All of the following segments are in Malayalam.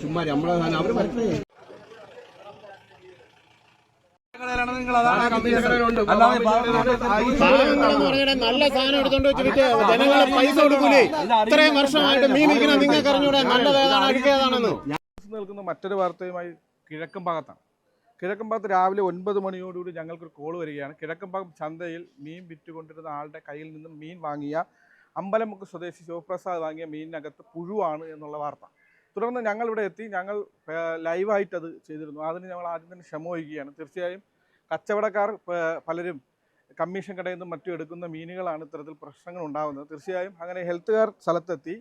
ചുമ്മാ നമ്മളെ വരട്ടെ പറഞ്ഞാൽ നല്ല സാധനം എടുത്തോണ്ട് വെച്ചിട്ട് ജനങ്ങളെ പൈസ കൊടുക്കൂലേ? ഇത്രയും വർഷമായിട്ട് മീൻ വിൽക്കുന്ന നിങ്ങൾക്ക് അറിഞ്ഞൂടെ നല്ലത് ഏതാണ് ഞാൻ നിൽക്കുന്ന മറ്റൊരു വാർത്തയുമായി കിഴക്കൻ ഭാഗത്താണ്. കിഴക്കൻ ഭാഗത്ത് രാവിലെ ഒൻപത് മണിയോടുകൂടി ഞങ്ങൾക്കൊരു കോൾ വരികയാണ്. കിഴക്കൻ ഭാഗം ചന്തയിൽ മീൻ വിറ്റുകൊണ്ടിരുന്ന ആളുടെ കയ്യിൽ നിന്നും മീൻ വാങ്ങിയ അമ്പലമുക്ക് സ്വദേശി ശിവപ്രസാദ് വാങ്ങിയ മീനിനകത്ത് പുഴുവാണ് എന്നുള്ള വാർത്ത. തുടർന്ന് ഞങ്ങൾ ഇവിടെ എത്തി. ഞങ്ങൾ ലൈവായിട്ട് അത് ചെയ്തിരുന്നു. അതിന് ഞങ്ങൾ ആദ്യം തന്നെ ക്ഷമ വഹിക്കുകയാണ്. തീർച്ചയായും കച്ചവടക്കാർ പലരും കമ്മീഷൻ കടയിൽ നിന്നും മറ്റും എടുക്കുന്ന മീനുകളാണ് ഇത്തരത്തിൽ പ്രശ്നങ്ങൾ ഉണ്ടാകുന്നത് തീർച്ചയായും അങ്ങനെ ഹെൽത്തുകാർ സ്ഥലത്തെത്തി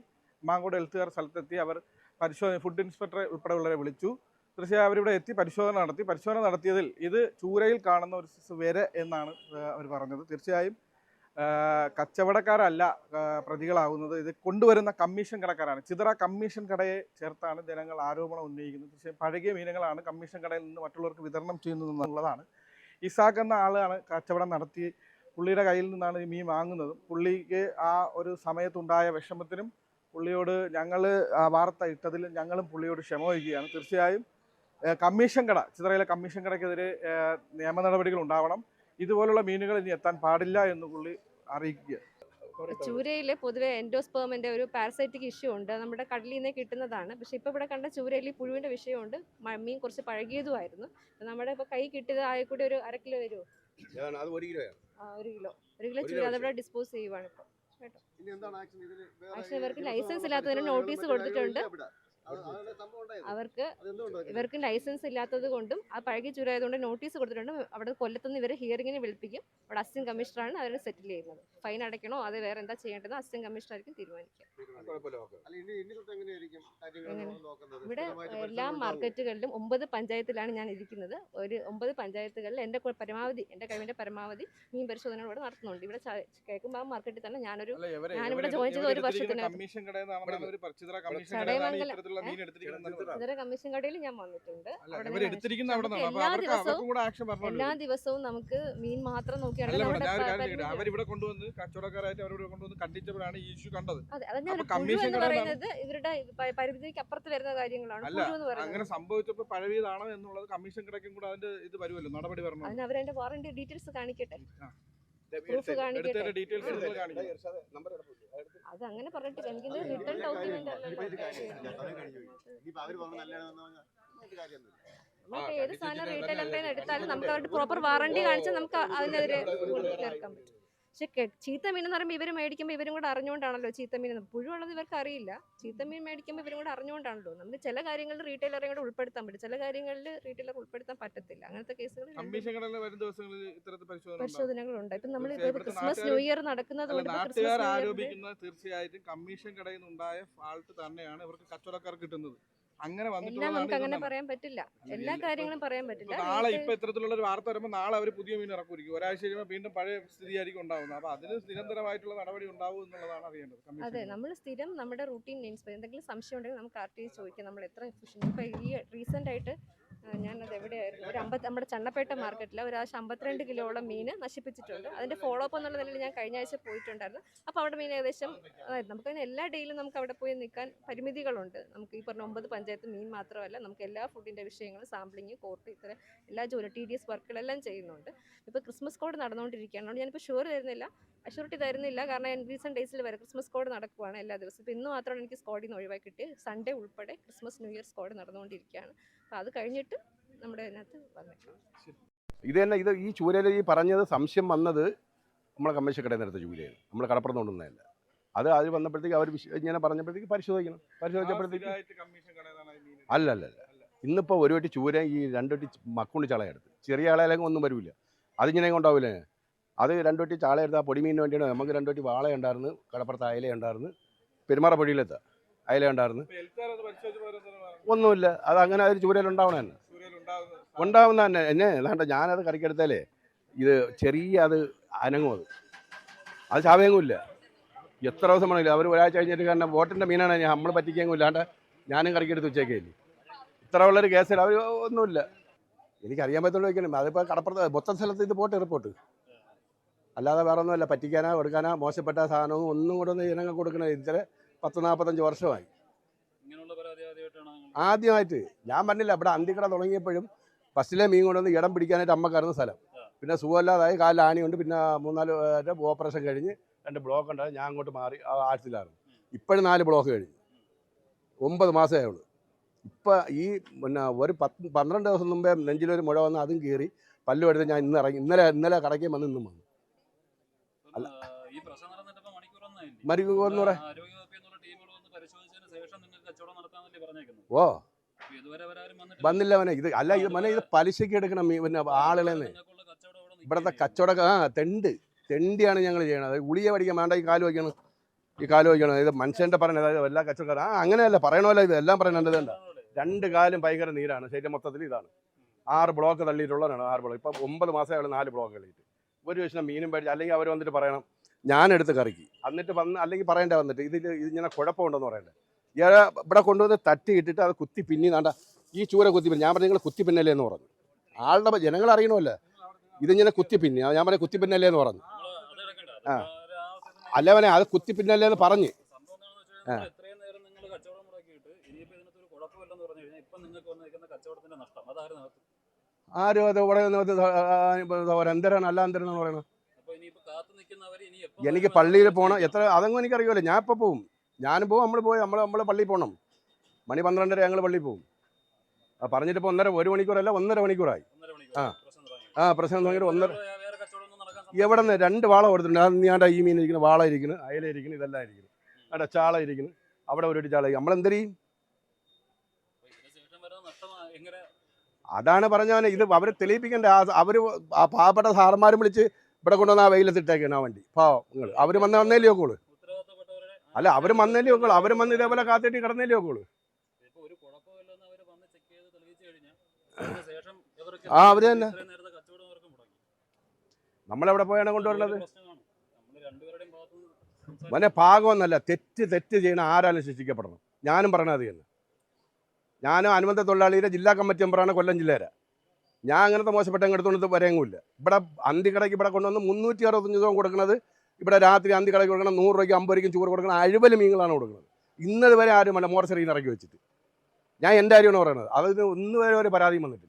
മാങ്കോട് ഹെൽത്തുകാർ സ്ഥലത്തെത്തി അവർ പരിശോധന ഫുഡ് ഇൻസ്പെക്ടറെ ഉൾപ്പെടെയുള്ളവരെ വിളിച്ചു. തീർച്ചയായും അവരിവിടെ എത്തി പരിശോധന നടത്തി. പരിശോധന നടത്തിയതിൽ ഇത് ചൂരയിൽ കാണുന്ന ഒരു വര എന്നാണ് അവർ പറഞ്ഞത്. തീർച്ചയായും കച്ചവടക്കാരല്ല പ്രതികളാകുന്നത് ഇത് കൊണ്ടുവരുന്ന കമ്മീഷൻ കടക്കാരാണ്. ചിതറ കമ്മീഷൻ കടയെ ചേർത്താണ് ജനങ്ങൾ ആരോപണം ഉന്നയിക്കുന്നത്. പക്ഷേ പഴകിയ മീനുകളാണ് കമ്മീഷൻ കടയിൽ നിന്ന് മറ്റുള്ളവർക്ക് വിതരണം ചെയ്യുന്നത് എന്നുള്ളതാണ് ഇസാഖ് എന്ന ആളാണ് കച്ചവടം നടത്തി പുള്ളിയുടെ കയ്യിൽ നിന്നാണ് ഈ മീൻ വാങ്ങുന്നത്. പുള്ളിക്ക് ആ ഒരു സമയത്തുണ്ടായ വിഷമത്തിനും പുള്ളിയോട് ഞങ്ങൾ ആ വാർത്ത ഇട്ടതിൽ ഞങ്ങളും പുള്ളിയോട് ക്ഷമ വഹിക്കുകയാണ് തീർച്ചയായും കമ്മീഷൻ കട ചിത്രയിലെ കമ്മീഷൻ കടയ്ക്കെതിരെ നിയമ നടപടികൾ ഉണ്ടാവണം. ഇതുപോലുള്ള മീനുകൾ ഇനി എത്താൻ പാടില്ല എന്ന് പുള്ളി അറിയിക്കുക. ചൂരയിൽ പൊതുവെ എൻഡോസ്പേമിന്റെ ഒരു പാരസൈറ്റിക് ഇഷ്യൂ ഉണ്ട്. നമ്മുടെ കടലിൽ നിന്ന് കിട്ടുന്നതാണ്. പക്ഷെ ഇപ്പോൾ ഇവിടെ കണ്ട ചൂരയിൽ ഈ പുഴുവിന്റെ വിഷയമുണ്ട്. മീൻ കുറച്ച് പഴകിയതുമായിരുന്നു. നമ്മുടെ ഇപ്പോൾ കൈ കിട്ടിയത് ആയ കൂടി ഒരു അര കിലോ വരുമോ? ഒരു കിലോ. ഒരു കിലോ ചൂര അതവിടെ ഡിസ്പോസ് ചെയ്യുവാണ് ഇപ്പോൾ. ഇനി എന്താണ് ആക്ഷൻ? ഇവർക്ക് ലൈസൻസ് ഇപ്പൊ ഇല്ലാത്തതിന് നോട്ടീസ് കൊടുത്തിട്ടുണ്ട്. അവർക്ക്? ഇവർക്ക് ലൈസൻസ് ഇല്ലാത്തത് കൊണ്ടും ആ പഴകി ചൂരായതുകൊണ്ട് നോട്ടീസ് കൊടുത്തിട്ടുണ്ട്. അവിടെ കൊല്ലത്തുനിന്ന് ഇവരെ ഹിയറിങ്ങിന് വിളിപ്പിക്കും. അവിടെ അസിസ്റ്റന്റ് കമ്മീഷണറാണ് അവരെ സെറ്റിൽ ചെയ്യുന്നത്. ഫൈൻ അടയ്ക്കണോ? അത് വേറെ എന്താ ചെയ്യേണ്ടത്? അസിസ്റ്റന്റ് കമ്മീഷണർ ആയിരിക്കും തീരുമാനിക്കുക? ഇവിടെ എല്ലാ മാർക്കറ്റുകളിലും ഒമ്പത് പഞ്ചായത്തിലാണ് ഞാൻ ഇരിക്കുന്നത്. ഒരു ഒമ്പത് പഞ്ചായത്തുകളിൽ എന്റെ പരമാവധി എന്റെ കഴിവിന്റെ പരമാവധി മീൻ പരിശോധന ഇവിടെ നടത്തുന്നുണ്ട്. ഇവിടെ കേൾക്കുമ്പോൾ ആ മാർക്കറ്റിൽ തന്നെ ഞാനൊരു ഞാനിവിടെ ജോയിൻ join ചെയ്ത ഒരു വർഷത്തിന് വർഷത്തിനകത്ത്. അവർ കമ്മീഷൻ കടയിൽ നിന്നാണ് ചടയമംഗലം. ഇത്തരത്തിലുള്ള മീൻ എടുത്തിരിക്കുന്നത് കമ്മീഷൻ കടയിൽ ഞാൻ വന്നിട്ടുണ്ട്. എല്ലാ അവർക്ക് ദിവസവും നമുക്ക് മീൻ മാത്രം നോക്കിയാണ്. അവരിവിടെ കൊണ്ടുവന്ന് കച്ചവടക്കാരായിട്ട് അവരിവിടെ കൊണ്ടുവന്ന് കണ്ടിച്ചപ്പോഴാണ് ഈ ഇഷ്യൂ കണ്ടത്. എന്ന് പറയുന്നത് ഇവരുടെ പരിമിതിക്ക് അപ്പുറത്ത് വരുന്ന കാര്യങ്ങളാണ്. അങ്ങനെ സംഭവിച്ചപ്പോൾ പഴവിയതാണോ എന്നുള്ളത് കമ്മീഷൻ കിടക്കും കൂടെ അതിന്റെ ഇത് വരുമല്ലോ നടപടി വരണം അതിന് അവരെ വാറന്റി ഡീറ്റെയിൽസ് കാണിക്കട്ടെ. പ്രൂഫ് കാണിക്കട്ടെ? അത് അങ്ങനെ പറഞ്ഞിട്ട് എനിക്ക് റിട്ടേൺ ഡോക്യുമെന്റ്. നമുക്ക് ഏത് സാധനം റീറ്റെയിൽ? എടുത്താലും നമുക്ക് അവരുടെ പ്രോപ്പർ വാറണ്ടി കാണിച്ചാൽ നമുക്ക് അതിനെതിരെ ചേർക്കാൻ പറ്റും. പക്ഷെ ചീത്ത മീൻ എന്ന് പറയുമ്പോൾ ഇവർ മേടിക്കുമ്പോൾ ഇവരും കൂടെ അറിഞ്ഞുകൊണ്ടാണല്ലോ ചീത്ത മീൻ എന്ന്. പുഴുവുള്ളത് ഇവർക്ക് അറിയില്ല. ചീത്ത മീൻ മേടിക്കുമ്പോൾ ഇവരും കൂടെ അറിഞ്ഞുകൊണ്ടാണല്ലോ. നമുക്ക് ചില കാര്യങ്ങളിൽ റീറ്റെയിലറെ കൂടെ ഉൾപ്പെടുത്താൻ പറ്റും. ചില കാര്യങ്ങളിൽ റീറ്റെയിലർ ഉൾപ്പെടുത്താൻ പറ്റത്തില്ല. അങ്ങനത്തെ കേസുകൾ. പരിശോധനകളുണ്ട്. ഇപ്പം നമ്മൾ ക്രിസ്മസ് ന്യൂ ഇയർ നടക്കുന്നത് തീർച്ചയായിട്ടും കമ്മീഷൻ കടയിൽ നിന്നുണ്ടായ ഫാൾട്ട് തന്നെയാണ് ഇവർക്ക് കച്ചവടക്കാർ കിട്ടുന്നത്. അങ്ങനെ എല്ലാം നമുക്ക് അങ്ങനെ. പറയാൻ പറ്റില്ല. എല്ലാ കാര്യങ്ങളും പറയാൻ പറ്റില്ല. നാളെ ഇപ്പോ ഇത്തരത്തിലുള്ള ഒരു വാർത്ത വരുമ്പോൾ നാളെ അവർ പുതിയ മീൻ ഇറക്കുമായിരിക്കും. ഒരാഴ്ച കഴിയുമ്പോൾ വീണ്ടും പഴയ സ്ഥിതിയായിരിക്കും ഉണ്ടാവുന്നത്. അപ്പൊ അതിന് നിരന്തരമായിട്ടുള്ള നടപടി ഉണ്ടാവും എന്നുള്ളതാണ് അറിയേണ്ടത് കമ്മീഷൻ അതെ നമ്മൾ സ്ഥിരം നമ്മുടെ റൂട്ടീൻ മീൻസ് എന്തെങ്കിലും സംശയം ഉണ്ടെങ്കിൽ നമുക്ക് ആർ ടി ചോദിക്കാം. നമ്മൾ എത്ര എഫിഷ്യൻ ഇപ്പൊ ഈ റീസെന്റ് ആയിട്ട് ഞാനത് എവിടെയായിരുന്നു? ഒരു അമ്പത് നമ്മുടെ ചണ്ണപ്പേട്ട മാർക്കറ്റിൽ ഒരു ആവശ്യം അമ്പത്തിരണ്ട് കിലോളം മീൻ നശിപ്പിച്ചിട്ടുണ്ട്. അതിന്റെ ഫോളോ അപ്പ് എന്നുള്ള നിലയിൽ ഞാൻ കഴിഞ്ഞ ആഴ്ച പോയിട്ടുണ്ടായിരുന്നു. അപ്പോൾ അവിടെ മീൻ ഏകദേശം അതായത് നമുക്ക് എല്ലാ ഡേയിലും നമുക്ക് അവിടെ പോയി നിൽക്കാൻ പരിമിതികളുണ്ട്. നമുക്ക് ഈ പറഞ്ഞ ഒമ്പത് പഞ്ചായത്ത് മീൻ മാത്രമല്ല നമുക്ക് എല്ലാ ഫുഡിന്റെ വിഷയങ്ങളും സാമ്പിളിങ് കോർട്ട് ഇത്ര എല്ലാ ജോലി ടി ഡി എസ് വർക്കുകളെല്ലാം ചെയ്യുന്നുണ്ട്. ഇപ്പോൾ ക്രിസ്മസ് കോഡ് നടന്നുകൊണ്ടിരിക്കുകയാണ്. അതുകൊണ്ട് ഞാനിപ്പോൾ ഷുവർ തരുന്നില്ല അഷുറിറ്റി തരുന്നില്ല. കാരണം ഞാൻ റീസെന്റ് ഡേയ്സിൽ വരെ ക്രിസ്മസ് കോഡ് നടക്കുവാണ് എല്ലാ ദിവസവും. ഇപ്പോൾ ഇന്ന് മാത്രമാണ് എനിക്ക് സ്കോഡിൽ നിന്ന് ഒഴിവാക്കി കിട്ടിയത്. സൺഡേ ഉൾപ്പെടെ ക്രിസ്മസ് ന്യൂ ഇയർ സ്കോഡ് നടന്നുകൊണ്ടിരിക്കുകയാണ്. അപ്പോൾ അത് കഴിഞ്ഞിട്ട് നമ്മുടെ ഇതിനകത്ത് ഇത് തന്നെ ഇത് ഈ ചൂരയിൽ ഈ പറഞ്ഞത് സംശയം വന്നത് നമ്മളെ കമ്മീഷൻ കടയിൽ നിന്നെടുത്ത ചൂരയാണ്. നമ്മൾ കടപ്പുറത്ത് കൊണ്ടുവന്നതല്ല. അത് അത് വന്നപ്പോഴത്തേക്ക് അവർ ഇങ്ങനെ പറഞ്ഞപ്പോഴത്തേക്ക് പരിശോധിക്കണം. പരിശോധിച്ചപ്പോഴത്തേക്ക് അല്ല അല്ല അല്ല. ഇന്നിപ്പോൾ ഒരു വട്ടി ചൂര ഈ രണ്ട് വട്ടി മക്കുണ്ട് ചളയെടുത്ത് ചെറിയ ആളെല്ലാം ഒന്നും വരില്ല അതിങ്ങനെ കൊണ്ടാവില്ല അത് രണ്ട് വട്ടി ചാളയെടുത്ത് ആ പൊടിമീനിന് വേണ്ടിയാണ് നമുക്ക് രണ്ട് വട്ടി വാള ഉണ്ടായിരുന്നു കടപ്പുറത്ത് അയല ഉണ്ടായിരുന്നു പെരുമാറ പൊടിയിലെത്താം അയല ഉണ്ടായിരുന്നു. ഒന്നുമില്ല. അത് അങ്ങനെ ഒരു ചൂരയിൽ ഉണ്ടാവണ തന്നെ ഉണ്ടാവുന്ന തന്നെ എന്നെ ഏതാണ്ട് ഞാനത് കറിക്കെടുത്താലേ ഇത് ചെറിയ അത് അനങ്ങും അത്. അത് ചാവേങ്ങുമില്ല എത്ര ദിവസം വേണമെങ്കിലും. അവർ ഒരാഴ്ച കഴിഞ്ഞിട്ട് കാരണം വോട്ടിന്റെ മീനാണ് ഞാൻ നമ്മൾ പറ്റിക്കെങ്കിലും ഇല്ലാണ്ട് ഞാനും കറിക്കെടുത്ത് ഉച്ചയ്ക്കില്ല ഇത്ര ഉള്ളൊരു കേസിൽ അവർ ഒന്നുമില്ല. എനിക്കറിയാൻ പറ്റുള്ളൂ വയ്ക്കണം അതിപ്പോൾ കടപ്പുറത്ത് മൊത്തം സ്ഥലത്ത് ഇത് പോട്ടെ റിപ്പോർട്ട്. അല്ലാതെ വേറെ ഒന്നുമല്ല പറ്റിക്കാനോ എടുക്കാനോ മോശപ്പെട്ട സാധനവും ഒന്നും കൂടെ ഒന്ന് ജനങ്ങൾക്ക് കൊടുക്കണേ ഇത്ര പത്ത് നാൽപ്പത്തഞ്ച് വർഷമായി. ആദ്യമായിട്ട്. ഞാൻ പറഞ്ഞില്ല. ഇവിടെ അന്തിക്കട തുടങ്ങിയപ്പോഴും ഫസ്റ്റിലെ മീൻ കൊണ്ടുവന്ന് ഇടം പിടിക്കാനായിട്ട് അമ്മക്കാരുന്ന സ്ഥലം. പിന്നെ സുഖമില്ലാതായി കാലിൽ കൊണ്ട് പിന്നെ മൂന്നാൽ ഓപ്പറേഷൻ കഴിഞ്ഞ് രണ്ട് ബ്ലോക്ക് ഉണ്ടായി. ഞാൻ അങ്ങോട്ട് മാറി ആഴ്ചയിലായിരുന്നു. ഇപ്പോഴും നാല് ബ്ലോക്ക് കഴിഞ്ഞു. ഒമ്പത് മാസമേ ഉള്ളൂ ഇപ്പം ഈ പിന്നെ ഒരു പത്ത് പന്ത്രണ്ട് ദിവസം മുമ്പേ നെഞ്ചിലൊരു മുഴ വന്ന് അതും കീറി പല്ലു എടുത്ത് ഞാൻ ഇന്ന് ഇറങ്ങി ഇന്നലെ ഇന്നലെ കടയ്ക്ക് വന്ന് ഇന്നും വന്നു. അല്ല. ആ, ഈ പ്രശ്നം നടന്നിട്ട് ഇപ്പം മണിക്കൂറൊന്നായില്ലേ? മരിക്കും എന്ന് പറയാം ആരോഗ്യവകുപ്പിൽ നിന്നുള്ള ടീമുകൾ വന്ന് പരിശോധിച്ചതിന് ശേഷം നിങ്ങൾക്ക് കച്ചവടം നടത്താന്നല്ലേ പറഞ്ഞേക്കുന്നത് ഓ. വന്നില്ല അവനെ ഇത് അല്ല ഇത് മനെ ഇത് പലിശയ്ക്ക് എടുക്കണം പിന്നെ ആളുകളെ ഇവിടത്തെ കച്ചവടം ആ തെണ്ട്. തെണ്ടിയാണ് ഞങ്ങൾ ചെയ്യണത്. ഉളിയെ പഠിക്കാൻ വേണ്ട ഈ കാൽ വയ്ക്കണം. ഈ കാലു വയ്ക്കണം. ഇത് മനുഷ്യന്റെ പറയണത് അതായത് എല്ലാ കച്ചവടക്കാരും ആ അങ്ങനെയല്ല പറയണമല്ലോ ഇത്. എല്ലാം പറയണത് വേണ്ട രണ്ട് കാലും ഭയങ്കര നീരാണ്. ശരി മൊത്തത്തിൽ ഇതാണ്. ആറ് ബ്ലോക്ക് തള്ളിയിട്ടുള്ളതാണ് ആറ് ബ്ലോക്ക്. ഇപ്പം ഒമ്പത് മാസം അയാൾ നാല് ബ്ലോക്ക് തള്ളിയിട്ട്. ഒരു വിഷയം മീനും പേടിച്ച് അല്ലെങ്കിൽ അവർ വന്നിട്ട് പറയണം ഞാൻ എടുത്ത് കറക്കി. എന്നിട്ട് വന്ന് അല്ലെങ്കിൽ പറയണ്ടേ വന്നിട്ട് ഇതിൽ ഇതിങ്ങനെ കുഴപ്പമുണ്ടെന്ന് പറയണ്ടേ. ഇവിടെ കൊണ്ടുവന്ന് തട്ടി ഇട്ടിട്ട് അത് കുത്തി പിന്നി നാണ്ട ഈ ചൂര കുത്തി പിന്നെ ഞാൻ പറഞ്ഞു നിങ്ങൾ കുത്തി പിന്നല്ലേ എന്ന് പറഞ്ഞു. ആളുടെ ജനങ്ങൾ അറിയണമല്ലോ. ഇതിങ്ങനെ കുത്തി പിന്നി ഞാൻ പറഞ്ഞു കുത്തി പിന്നല്ലേ എന്ന് പറഞ്ഞു. ആ. അല്ലവനെ അത് കുത്തി പിന്നല്ലേ എന്ന് പറഞ്ഞ്. ആ. ആരും അത് ഇവിടെ എന്തരാണ് അല്ല എന്തരാണെന്ന് പറയണത്. എനിക്ക് പള്ളിയിൽ പോകണം എത്ര അതൊന്നും എനിക്കറിയുമല്ലോ ഞാൻ ഇപ്പൊ പോവും. ഞാനും പോകും നമ്മൾ പോയി നമ്മൾ നമ്മൾ പള്ളി പോകണം മണി പന്ത്രണ്ടര ഞങ്ങൾ പള്ളി പോകും ആ പറഞ്ഞിട്ട് ഇപ്പോൾ ഒന്നര ഒരു മണിക്കൂറല്ല ഒന്നര മണിക്കൂറായി. ആ. ആ പ്രശ്നം തുടങ്ങിയിട്ട് ഒന്നര. എവിടെ നിന്ന് രണ്ട് വാള കൊടുത്തിട്ടുണ്ട്. അത് ഞാൻ ഈ മീൻ ഇരിക്കുന്നു വാള ഇരിക്കുന്നു അയല ഇരിക്കുന്നു ഇതെല്ലാം ഇരിക്കുന്നു. അവിടെ ചാള ഇരിക്കുന്നു അവിടെ ഒരു ചാള നമ്മൾ ചെയ്യും? വരുന്ന എങ്ങനെ? അതാണ് പറഞ്ഞവനെ ഇത് അവർ തെളിയിപ്പിക്കേണ്ട അവർ ആ പാവപ്പെട്ട സാറന്മാരും വിളിച്ച് ഇവിടെ കൊണ്ടുവന്ന ആ വെയിലത്തിട്ടേക്കാണ് ആ വണ്ടി. പാവം നിങ്ങൾ. അവർ വന്ന് വന്നേലേ നോക്കുള്ളൂ ഉത്തരവാദിത്തപ്പെട്ടവരെ അല്ല അവർ വന്നേലേ ഒക്കെ അവർ വന്ന് ഇതേപോലെ കാത്തിട്ട് കിടന്നേലേ ഒക്കെ ആ, അവർ തന്നെ. നമ്മളെവിടെ പോയാണ് കൊണ്ടുവരുന്നത്? മനെ സംസാരിച്ച് തെറ്റ് തെറ്റ് ചെയ്യണ ആരാലും ശിക്ഷിക്കപ്പെടണം ഞാനും പറയണത് അത് തന്നെ. ഞാനും അനുബന്ധ തൊഴിലാളിയുടെ ജില്ലാ കമ്മിറ്റി മെമ്പറാണ് കൊല്ലം ജില്ലയിലെ. ഞാൻ അങ്ങനത്തെ മോശപ്പെട്ട എടുത്തുകൊണ്ട് വരെയെങ്കില്ല ഇവിടെ അന്തിക്കടയ്ക്ക് ഇവിടെ കൊണ്ടുവന്ന് മുന്നൂറ്റി അറുപത്തഞ്ച് ദിവസം കൊടുക്കുന്നത് ഇവിടെ രാത്രി അന്തി കടയ്ക്ക് കൊടുക്കണം നൂറ് രൂപയ്ക്ക് അമ്പത് രൂപയ്ക്കും ചോറ് കൊടുക്കണം അഴുവൽ മീനുകളാണ് കൊടുക്കുന്നത്. ഇന്നത് വരെ ആരും അല്ല മോർച്ചറിയിൽ ഇറക്കി വെച്ചിട്ട്. ഞാൻ എന്റെ കാര്യമാണ് പറയുന്നത്. അതിന് ഒന്നുവരെ ഒരു പരാതിയും വന്നിട്ടില്ല.